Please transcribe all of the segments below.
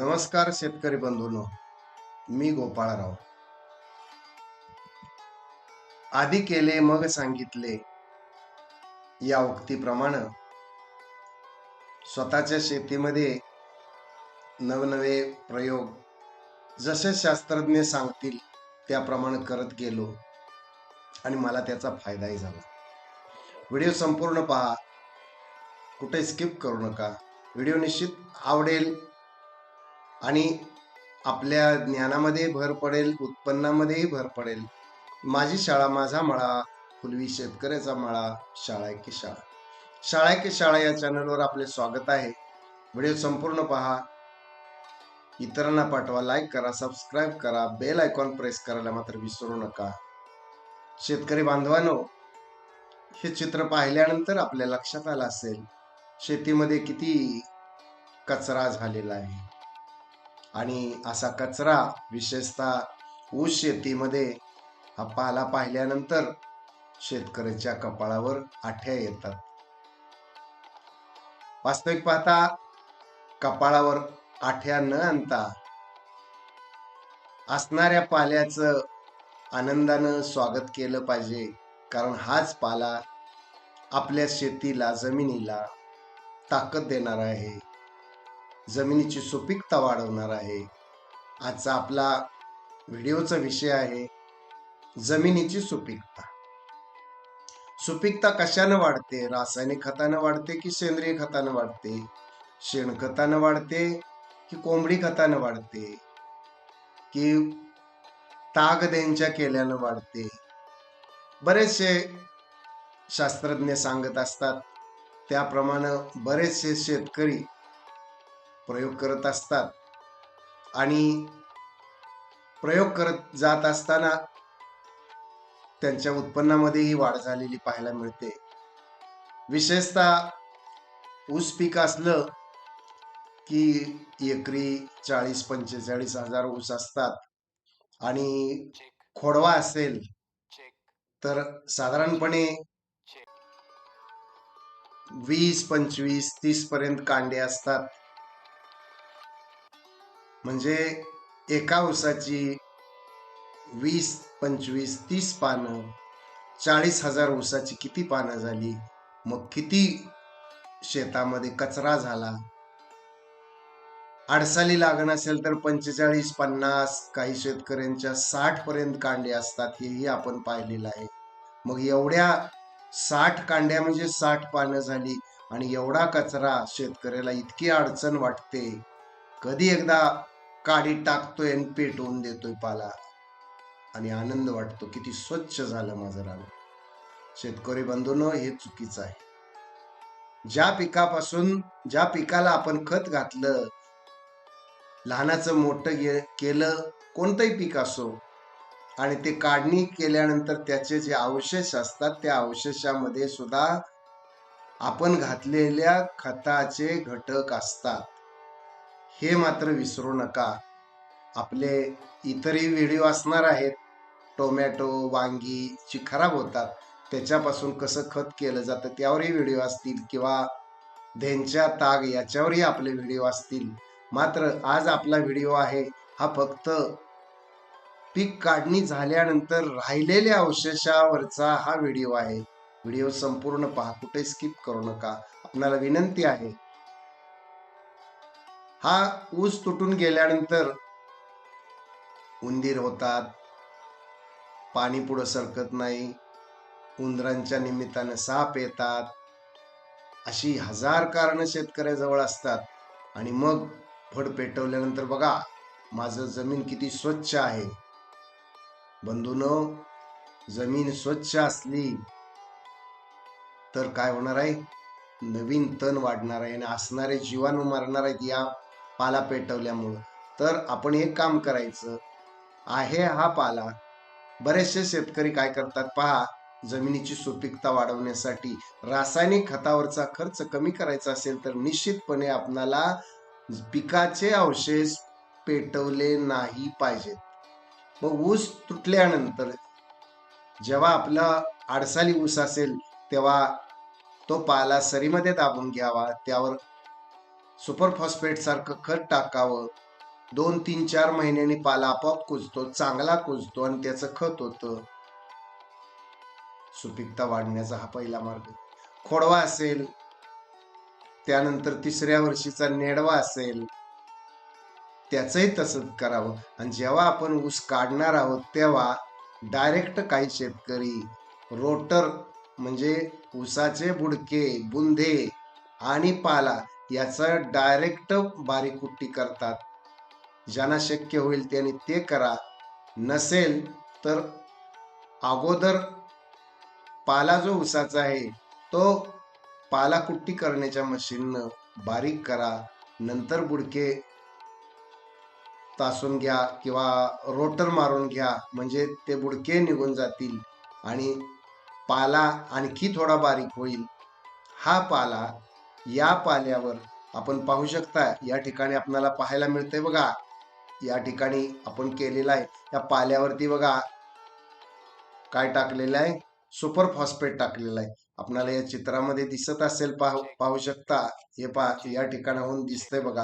नमस्कार शेतकरी बंधूंनो मी गोपाळराव. आधी केले मग सांगितले या उक्तीप्रमाणे स्वतःच्या शेतीमध्ये नवनवे प्रयोग जसे शास्त्रज्ञ सांगतील त्याप्रमाणे करत गेलो आणि मला त्याचा फायदाही झाला. व्हिडिओ संपूर्ण पहा कुठे स्किप करू नका. व्हिडिओ निश्चित आवडेल आणि आपल्या ज्ञानामध्ये भर पडेल उत्पन्नामध्येही भर पडेल. माझी शाळा माझा मळा फुलवी शेतकऱ्याचा मळा शाळा की शाळा. शाळा की शाळा या चॅनलवर आपले स्वागत आहे. व्हिडिओ संपूर्ण पहा. इतरांना पाठवा लाईक करा सबस्क्राईब करा बेल आयकॉन प्रेस करायला मात्र विसरू नका. शेतकरी बांधवांनो हे चित्र पाहिल्यानंतर आपल्या लक्षात आलं असेल शेतीमध्ये किती कचरा झालेला आहे. आणि असा कचरा विशेषतः ऊस शेतीमध्ये हा पाला पाहिल्यानंतर शेतकऱ्याच्या कपाळावर आठ्या येतात. वास्तविक पाहता कपाळावर आठ्या न आणता असणाऱ्या पाल्याचं आनंदानं स्वागत केलं पाहिजे. कारण हाच पाला आपल्या शेतीला जमिनीला ताकद देणार आहे. जमिनीची सुपीकता वाढवणार आहे. आजचा आपला व्हिडिओचा विषय आहे जमिनीची सुपीकता. सुपीकता कशानं वाढते? रासायनिक खतानं वाढते की सेंद्रिय खतानं वाढते? शेणखतानं वाढते की कोंबडी खतानं वाढते? की तागदेंच्या केल्यानं वाढते? बरेचसे शास्त्रज्ञ सांगत असतात त्याप्रमाणे बरेचसे शेतकरी प्रयोग करत असतात. आणि प्रयोग करत जात असताना त्यांच्या उत्पन्नामध्येही वाढ झालेली पाहायला मिळते. विशेषतः ऊस पीक असलं की एकरी चाळीस पंचेचाळीस हजार ऊस असतात. आणि खोडवा असेल तर साधारणपणे वीस पंचवीस तीस पर्यंत कांडे असतात. म्हणजे एका ऊसाची वीस पंचवीस तीस पानं चाळीस हजार ऊसाची किती पानं झाली? मग किती शेतामध्ये कचरा झाला? अडसाली लागण असेल तर पंचेचाळीस पन्नास काही शेतकऱ्यांच्या साठ पर्यंत कांडे असतात हेही आपण पाहिलेलं आहे. मग एवढ्या साठ कांड्या म्हणजे साठ पानं झाली आणि एवढा कचरा शेतकऱ्याला इतकी अडचण वाटते. कधी एकदा काडी टाकतोय आणि पेटवून देतोय पाला. आणि आनंद वाटतो किती स्वच्छ झालं माझं रान. शेतकरी बंधून हे चुकीचं आहे. ज्या पिकापासून ज्या पिकाला आपण खत घातलं लहानाचं मोठं गे- केलं कोणतंही पीक असो आणि ते काढणी केल्यानंतर त्याचे जे अवशेष असतात त्या अवशेषामध्ये सुद्धा आपण घातलेल्या खताचे घटक असतात. हे मात्र विसरू नका. आपले इतरही व्हिडिओ असणार आहेत. टोमॅटो वांगी जी खराब होतात त्याच्यापासून कसं खत केलं जातं त्यावरही व्हिडिओ असतील किंवा धेंच्या ताग याच्यावरही आपले व्हिडिओ असतील. मात्र आज आपला व्हिडिओ आहे हा फक्त पीक काढणी झाल्यानंतर राहिलेल्या अवशेषावरचा हा व्हिडिओ आहे. व्हिडिओ संपूर्ण पहा कुठे स्किप करू नका. आपणाला विनंती आहे हा ऊस तुटून गेल्यानंतर उंदीर होतात. पाणी पुढं सरकत नाही. उंदरांच्या निमित्तानं साप येतात. अशी हजार कारणं शेतकऱ्याजवळ असतात. आणि मग फड पेटवल्यानंतर बघा माझं जमीन किती स्वच्छ आहे. बंधून जमीन स्वच्छ असली तर काय होणार आहे? नवीन तण वाढणार आहे आणि असणारे जीवाणू मारणार आहेत या पाला पेटवल्यामुळं. तर आपण एक काम करायचं. आहे हा पाला. बरेचसे शेतकरी काय करतात पहा जमिनीची सुपीकता वाढवण्यासाठी रासायनिक खतावरचा खर्च कमी करायचा असेल तर निश्चितपणे आपणाला पिकाचे अवशेष पेटवले नाही पाहिजेत. मग ऊस तुटल्यानंतर जेव्हा आपला आडसाली ऊस असेल तेव्हा तो पाला सरीमध्ये दाबून घ्यावा त्यावर सुपर फॉस्फेट सारखं खत टाकावं. दोन तीन चार महिन्यांनी पाला आपोआप कुजतो चांगला कुजतो आणि त्याचं खत होतं. सुपीकता वाढण्याचा हा पहिला मार्ग. खोडवा असेल त्यानंतर तिसऱ्या वर्षीचा नेडवा असेल त्याचंही तसंच करावं. आणि जेव्हा आपण ऊस काढणार आहोत तेव्हा डायरेक्ट काही शेतकरी रोटर म्हणजे ऊसाचे बुडके बुंदे आणि पाला याचं डायरेक्ट बारीक कुट्टी करतात. ज्यांना शक्य होईल त्यांनी ते करा. नसेल तर अगोदर पाला जो उसाचा आहे तो पाला कुट्टी करण्याच्या मशीननं बारीक करा. नंतर बुडके तासून घ्या किंवा रोटर मारून घ्या. म्हणजे ते बुडके निघून जातील आणि पाला आणखी थोडा बारीक होईल. हा पाला या पाल्यावर आपण पाहू शकता या ठिकाणी आपल्याला पाहायला मिळतंय बघा. या ठिकाणी आपण केलेला आहे. या पाल्यावरती बघा. काय टाकलेलं आहे? सुपर फॉस्फेट टाकलेलं आहे. आपणाला या चित्रामध्ये दिसत असेल पाहू पाहू शकता. हे पा या ठिकाणाहून दिसतंय बघा.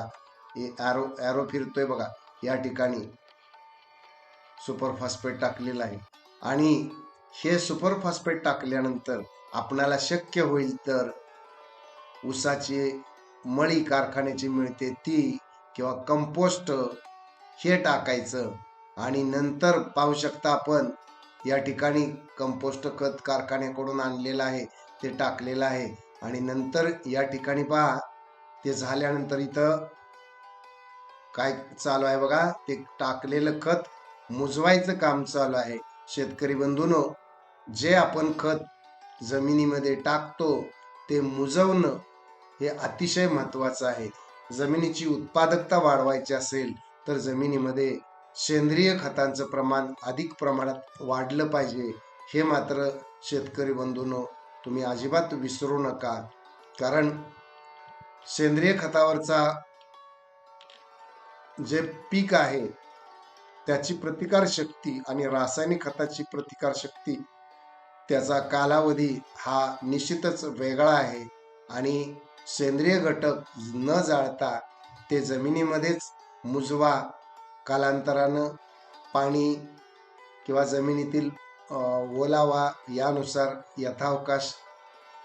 हे ॲरो ॲरो फिरतोय बघा. या ठिकाणी सुपर फॉस्फेट टाकलेलं आहे. आणि हे सुपर फॉस्फेट टाकल्यानंतर आपणाला शक्य होईल तर ऊसाची मळी कारखान्याची मिळते ती किंवा कंपोस्ट हे टाकायचं आणि नंतर पाहू शकता आपण या ठिकाणी कंपोस्ट खत कारखान्याकडून आणलेलं आहे ते टाकलेलं आहे. आणि नंतर या ठिकाणी पहा ते झाल्यानंतर इथं काय चालू आहे बघा ते टाकलेलं खत मुजवायचं काम चालू आहे. शेतकरी बंधूनो जे आपण खत जमिनीमध्ये टाकतो ते मुजवणं हे अतिशय महत्वाचं आहे. जमिनीची उत्पादकता वाढवायची असेल तर जमिनीमध्ये सेंद्रिय खतांचं प्रमाण अधिक प्रमाणात वाढलं पाहिजे. हे मात्र शेतकरी बंधूंनो तुम्ही अजिबात विसरू नका. कारण सेंद्रिय खतावरचा जे पीक आहे त्याची प्रतिकार शक्ती आणि रासायनिक खताची प्रतिकार शक्ती त्याचा कालावधी हा निश्चितच वेगळा आहे आणि सेंद्रिय घटक न जाळता ते जमिनीमध्येच मुजवा कालांतरानं पाणी किंवा जमिनीतील ओलावा यानुसार यथावकाश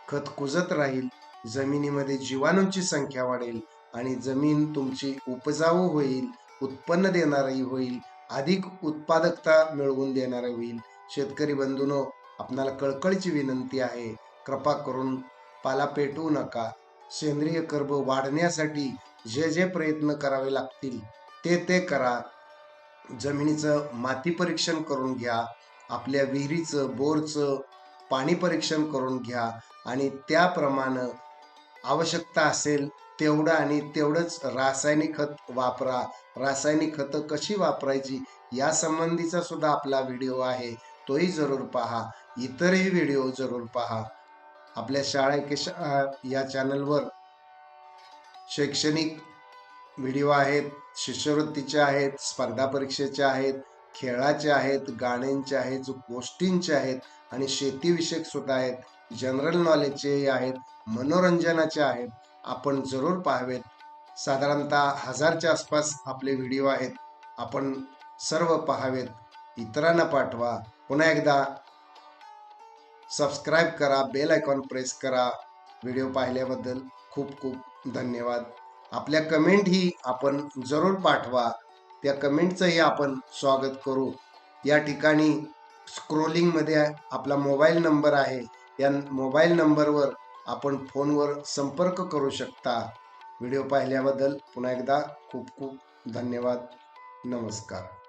खत कुजत राहील जमिनीमध्ये जीवाणूंची संख्या वाढेल आणि जमीन तुमची उपजाऊ होईल उत्पन्न देणारी होईल अधिक उत्पादकता मिळवून देणारी होईल. शेतकरी बंधूनो आपणाला कळकळीची विनंती आहे. कृपा करून पाला पेटवू नका. सेंद्रिय कर्ब वाढण्यासाठी जे जे प्रयत्न करावे लागतील ते ते करा. जमिनीचं माती परीक्षण करून घ्या. आपल्या विहिरीचं बोरचं पाणी परीक्षण करून घ्या. आणि त्याप्रमाणे आवश्यकता असेल तेवढं आणि तेवढंच रासायनिक खत वापरा. रासायनिक खतं कशी वापरायची यासंबंधीचा सुद्धा आपला व्हिडिओ आहे. तोही जरूर पहा. इतरही व्हिडिओ जरूर पहा. आपल्या शाळा के या चॅनलवर शैक्षणिक व्हिडिओ आहेत शिष्यवृत्तीचे आहेत स्पर्धा परीक्षेचे आहेत खेळाचे आहेत गाण्यांचे आहेत गोष्टींचे आहेत आणि शेतीविषयक सुद्धा आहेत. जनरल नॉलेजचेही आहेत मनोरंजनाचे आहेत. आपण जरूर पाहावेत. साधारणतः हजारच्या आसपास आपले व्हिडिओ आहेत. आपण सर्व पाहावेत. इतरांना पाठवा. पुन्हा एकदा सबस्क्राईब करा बेल आयकॉन प्रेस करा. व्हिडिओ पाहिल्याबद्दल खूप खूप धन्यवाद. आपल्या कमेंटही आपण जरूर पाठवा. त्या कमेंटचंही आपण स्वागत करू. या ठिकाणी स्क्रोलिंगमध्ये आपला मोबाईल नंबर आहे. या मोबाईल नंबरवर आपण फोनवर संपर्क करू शकता. व्हिडिओ पाहिल्याबद्दल पुन्हा एकदा खूप खूप धन्यवाद. नमस्कार.